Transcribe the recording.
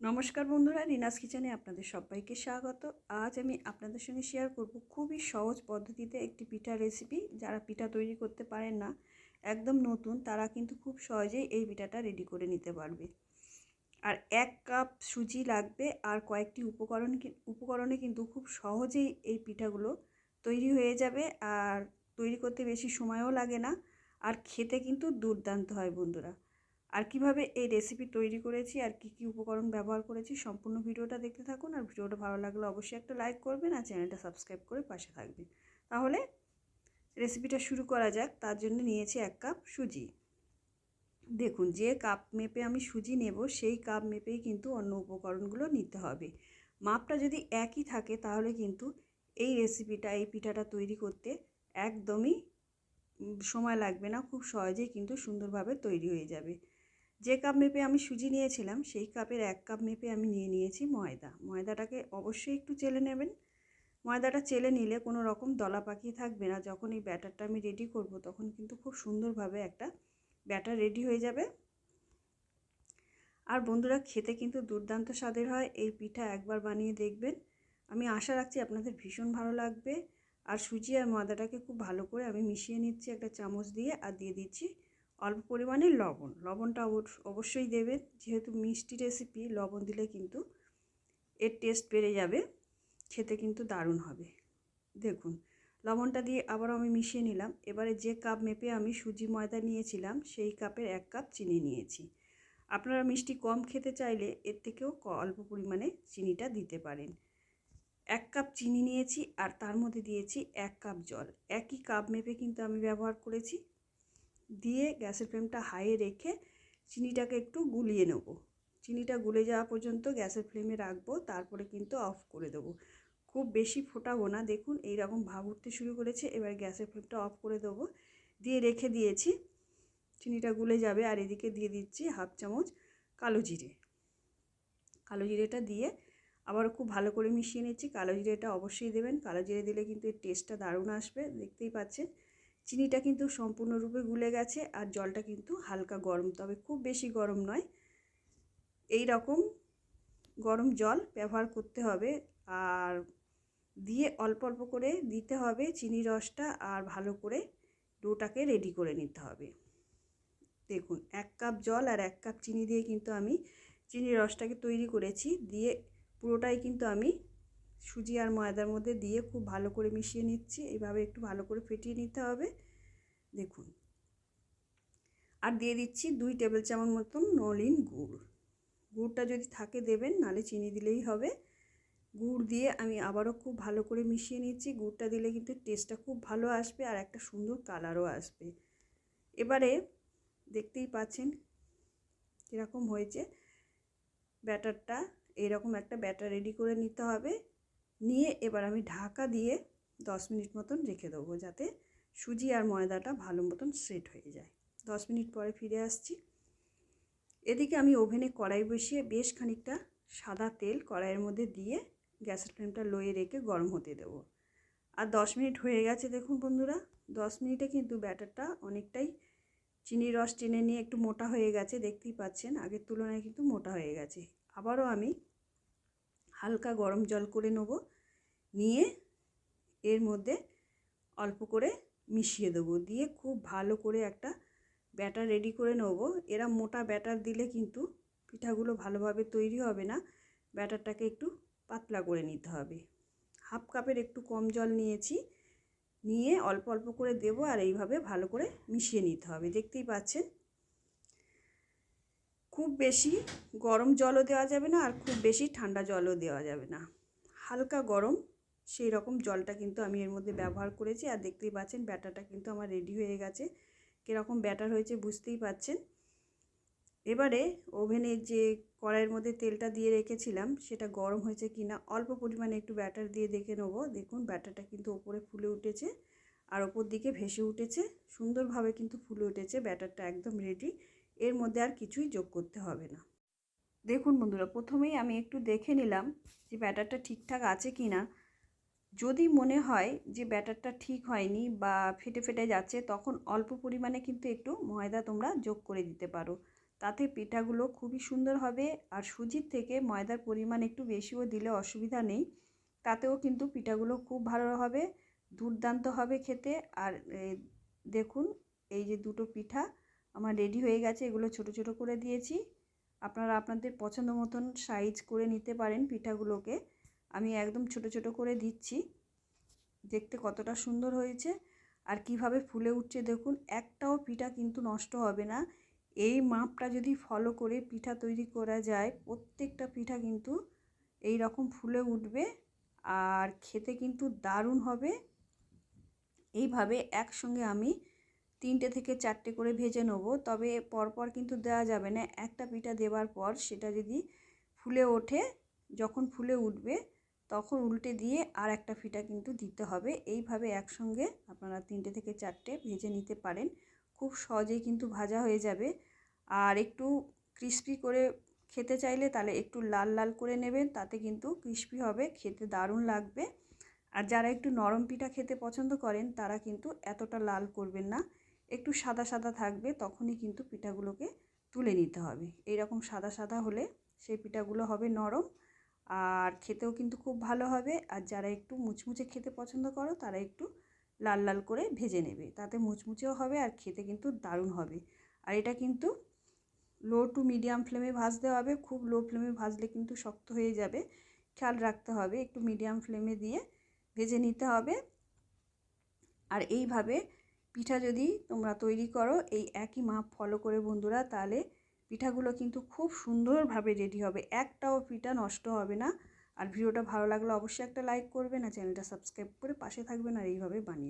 নমস্কার বন্ধুরা, রিনাস কিচেনে আপনাদের সবাইকে স্বাগত। আজ আমি আপনাদের সঙ্গে শেয়ার করব খুবই সহজ পদ্ধতিতে একটি পিঠা রেসিপি যারা পিঠা তৈরি করতে পারেন না, একদম নতুন, তারা কিন্তু খুব সহজেই এই পিঠাটা রেডি করে নিতে পারবে। আর এক কাপ সুজি লাগবে, আর কয়েকটি উপকরণ উপকরণে কিন্তু খুব সহজেই এই পিঠাগুলো তৈরি হয়ে যাবে। আর তৈরি করতে বেশি সময়ও লাগে না, আর খেতে কিন্তু দুর্দান্ত হয় বন্ধুরা। আর কীভাবে এই রেসিপি তৈরি করেছি আর কি কি উপকরণ ব্যবহার করেছি সম্পূর্ণ ভিডিওটা দেখতে থাকুন। আর ভিডিওটা ভালো লাগলে অবশ্যই একটা লাইক করবেন আর চ্যানেলটা সাবস্ক্রাইব করে পাশে থাকবেন। তাহলে রেসিপিটা শুরু করা যাক। তার জন্য নিয়েছি এক কাপ সুজি। দেখুন, যে কাপ মেপে আমি সুজি নেব, সেই কাপ মেপেই কিন্তু অন্য উপকরণগুলো নিতে হবে। মাপটা যদি একই থাকে, তাহলে কিন্তু এই রেসিপিটা এই পিঠাটা তৈরি করতে একদমই সময় লাগবে না। খুব সহজেই কিন্তু সুন্দরভাবে তৈরি হয়ে যাবে। যে কাপ মেপে আমি সুজি নিয়েছিলাম, সেই কাপের এক কাপ মেপে আমি নিয়ে নিয়েছি ময়দা। ময়দাটাকে অবশ্যই একটু চেলে নেবেন। ময়দাটা চেলে নিলে কোনো রকম দলা পাকিয়ে থাকবে না। যখন এই ব্যাটারটা আমি রেডি করব, তখন কিন্তু খুব সুন্দরভাবে একটা ব্যাটার রেডি হয়ে যাবে। আর বন্ধুরা, খেতে কিন্তু দুর্দান্ত স্বাদের হয়। এই পিঠা একবার বানিয়ে দেখবেন। আমি আশা রাখছি আপনাদের ভীষণ ভালো লাগবে। আর সুজি আর ময়দাটাকে খুব ভালো করে আমি মিশিয়ে নিচ্ছি একটা চামচ দিয়ে আর দিয়ে দিচ্ছি অল্প পরিমাণে লবণ। লবণটা অবশ্য- অবশ্যই দেবেন। যেহেতু মিষ্টি রেসিপি লবণ দিলে কিন্তু এর টেস্ট বেড়ে যাবে। খেতে কিন্তু দারুণ হবে। দেখুন, লবণটা দিয়ে আবার আমি মিশিয়ে নিলাম। এবারে যে কাপ মেপে আমি সুজি ময়দা নিয়েছিলাম, সেই কাপের এক কাপ চিনি নিয়েছি। আপনারা মিষ্টি কম খেতে চাইলে এর থেকেও অল্প পরিমাণে চিনিটা দিতে পারেন। এক কাপ চিনি নিয়েছি আর তার মধ্যে দিয়েছি এক কাপ জল। একই কাপ মেপে কিন্তু আমি ব্যবহার করেছি। দিয়ে গ্যাসের ফ্লেমটা হাইয়ে রেখে চিনিটাকে একটু গুলিয়ে নেব। চিনিটা গুলে যাওয়া পর্যন্ত গ্যাসের ফ্লেমে রাখব, তারপরে কিন্তু অফ করে দেবো। খুব বেশি ফোটাবো না, দেখুন এই রকম ভাব উঠতে শুরু করেছে, এবার গ্যাসের ফ্লেমটা অফ করে দেবো। দিয়ে রেখে দিয়েছি, চিনিটা গুলে যাবে, আর এদিকে দিয়ে দিচ্ছি হাফ চামচ কালো জিরে। কালো জিরেটা দিয়ে আবার খুব ভালো করে মিশিয়ে নিচ্ছি, কালো জিরেটা অবশ্যই দেবেন, কালো জিরে দিলে কিন্তু এর টেস্টটা দারুণ আসবে, দেখতেই পাচ্ছেন। চিনিটা কিন্তু সম্পূর্ণরূপে গুলে গেছে আর জলটা কিন্তু হালকা গরম, তবে খুব বেশি গরম নয়। এই রকম গরম জল ব্যবহার করতে হবে আর দিয়ে অল্প অল্প করে দিতে হবে চিনি রসটা আর ভালো করে ডোটাকে রেডি করে নিতে হবে। দেখুন, এক কাপ জল আর এক কাপ চিনি দিয়ে কিন্তু আমি চিনির রসটাকে তৈরি করেছি। দিয়ে পুরোটাই কিন্তু আমি সুজি আর ময়দার মধ্যে দিয়ে খুব ভালো করে মিশিয়ে নিচ্ছি। এইভাবে একটু ভালো করে ফেটিয়ে নিতে হবে। দেখুন। আর দিয়ে দিচ্ছি দুই টেবিল চামচ মতন নলিন গুড়। গুড়টা যদি থাকে দেবেন নালে চিনি দিলেই হবে। গুড় দিয়ে আমি আবারও খুব ভালো করে মিশিয়ে নিচ্ছি। গুড়টা দিলে কিন্তু টেস্টটা খুব ভালো আসবে আর একটা সুন্দর কালারও আসবে। এবারে দেখতেই পাচ্ছেন কীরকম হয়েছে। ব্যাটারটা, এরকম একটা ব্যাটার রেডি করে নিতে হবে। নিয়ে এবার আমি ঢাকা দিয়ে দশ মিনিট মতন রেখে দেবো যাতে সুজি আর ময়দাটা ভালো মতন সেট হয়ে যায়। দশ মিনিট পরে ফিরে আসছি। এদিকে আমি ওভেনে কড়াই বসিয়ে বেশ খানিকটা সাদা তেল কড়াইয়ের মধ্যে দিয়ে গ্যাসের ফ্লেমটা লোয়ে রেখে গরম হতে দেবো। আর দশ মিনিট হয়ে গেছে দেখুন বন্ধুরা, দশ মিনিটে কিন্তু ব্যাটারটা অনেকটাই চিনির রস টেনে নিয়ে একটু মোটা হয়ে গেছে, দেখতেই পাচ্ছেন। আগের তুলনায় কিন্তু মোটা হয়ে গেছে। আবারও আমি হালকা গরম জল করে নেব। নিয়ে এর মধ্যে অল্প করে মিশিয়ে দেবো। দিয়ে খুব ভালো করে একটা ব্যাটার রেডি করে নেব। এরা মোটা ব্যাটার দিলে কিন্তু পিঠাগুলো ভালোভাবে তৈরি হবে না। ব্যাটারটাকে একটু পাতলা করে নিতে হবে। হাফ কাপের একটু কম জল নিয়েছি। নিয়ে অল্প অল্প করে দেবো আর এইভাবে ভালো করে মিশিয়ে নিতে হবে। দেখতেই পাচ্ছেন? খুব বেশি গরম জলও দেওয়া যাবে না আর খুব বেশি ঠান্ডা জলও দেওয়া যাবে না। হালকা গরম, সেই রকম জলটা কিন্তু আমি এর মধ্যে ব্যবহার করেছি আর দেখতেই পাচ্ছেন ব্যাটারটা কিন্তু আমার রেডি হয়ে গেছে। কীরকম ব্যাটার হয়েছে বুঝতেই পাচ্ছেন। এবারে ওভেনে যে কড়াইয়ের মধ্যে তেলটা দিয়ে রেখেছিলাম, সেটা গরম হয়েছে কি না অল্প পরিমাণে একটু ব্যাটার দিয়ে দেখে নেব। দেখুন, ব্যাটারটা কিন্তু ওপরে ফুলে উঠেছে আর ওপর দিকে ভেসে উঠেছে। সুন্দরভাবে কিন্তু ফুলে উঠেছে ব্যাটারটা একদম রেডি এর মধ্যে আর কিছুই যোগ করতে হবে না। দেখুন বন্ধুরা, প্রথমেই আমি একটু দেখে নিলাম যে ব্যাটারটা ঠিকঠাক আছে কি না। যদি মনে হয় যে ব্যাটারটা ঠিক হয়নি বা ফেটে ফেটে যাচ্ছে, তখন অল্প পরিমাণে কিন্তু একটু ময়দা তোমরা যোগ করে দিতে পারো। তাতে পিঠাগুলো খুবই সুন্দর হবে আর সুজির থেকে ময়দার পরিমাণ একটু বেশিও দিলে অসুবিধা নেই। তাতেও কিন্তু পিঠাগুলো খুব ভালো হবে, দুর্দান্ত হবে খেতে। আর দেখুন, এই যে দুটো পিঠা আমার রেডি হয়ে গেছে, এগুলো ছোট ছোট করে দিয়েছি। আপনারা আপনাদের পছন্দ মতন সাইজ করে নিতে পারেন পিঠাগুলোকে। আমি একদম ছোট ছোট করে দিচ্ছি। দেখতে কতটা সুন্দর হয়েছে। আর কীভাবে ফুলে উঠছে দেখুন, একটাও পিঠা কিন্তু নষ্ট হবে না। এই মাপটা যদি ফলো করে পিঠা তৈরি করা যায়, প্রত্যেকটা পিঠা কিন্তু এই রকম ফুলে উঠবে আর খেতে কিন্তু দারুণ হবে। এইভাবে একসঙ্গে আমি তিনটে থেকে চারটে করে ভেজে নেব। তবে পরপর কিন্তু দেওয়া যাবে না। একটা পিঠা দেওয়ার পর সেটা যদি ফুলে ওঠে, যখন ফুলে উঠবে, তখন উল্টে দিয়ে আর একটা ফিটা কিন্তু দিতে হবে। এইভাবে একসঙ্গে আপনারা তিনটে থেকে চারটে ভেজে নিতে পারেন। খুব সহজেই কিন্তু ভাজা হয়ে যাবে। আর একটু ক্রিস্পি করে খেতে চাইলে তাহলে একটু লাল লাল করে নেবেন, তাতে কিন্তু ক্রিস্পি হবে, খেতে দারুণ লাগবে। আর যারা একটু নরম পিঠা খেতে পছন্দ করেন, তারা কিন্তু এতটা লাল করবেন না। একটু সাদা সাদা থাকবে, তখনই কিন্তু পিঠাগুলোকে তুলে নিতে হবে। এই রকম সাদা সাদা হলে সেই পিঠাগুলো হবে নরম আর খেতেও কিন্তু খুব ভালো হবে। আর যারা একটু মুচমুচে খেতে পছন্দ করো, তারা একটু লাল লাল করে ভেজে নেবে। তাতে মুচমুচেও হবে আর খেতে কিন্তু দারুণ হবে। আর এটা কিন্তু লো টু মিডিয়াম ফ্লেমে ভাজতে হবে। খুব লো ফ্লেমে ভাজলে কিন্তু শক্ত হয়ে যাবে। খেয়াল রাখতে হবে, একটু মিডিয়াম ফ্লেমে দিয়ে ভেজে নিতে হবে। আর এইভাবে পিঠা যদি তোমরা তৈরি করো, এই একই মাপ ফলো করে বন্ধুরা, তাহলে পিঠাগুলো কিন্তু খুব সুন্দরভাবে রেডি হবে। একটাও পিঠা নষ্ট হবে না। আর ভিডিওটা ভালো লাগলে অবশ্যই একটা লাইক করবে না চ্যানেলটা সাবস্ক্রাইব করে পাশে থাকবেন আর এইভাবে বানিয়ে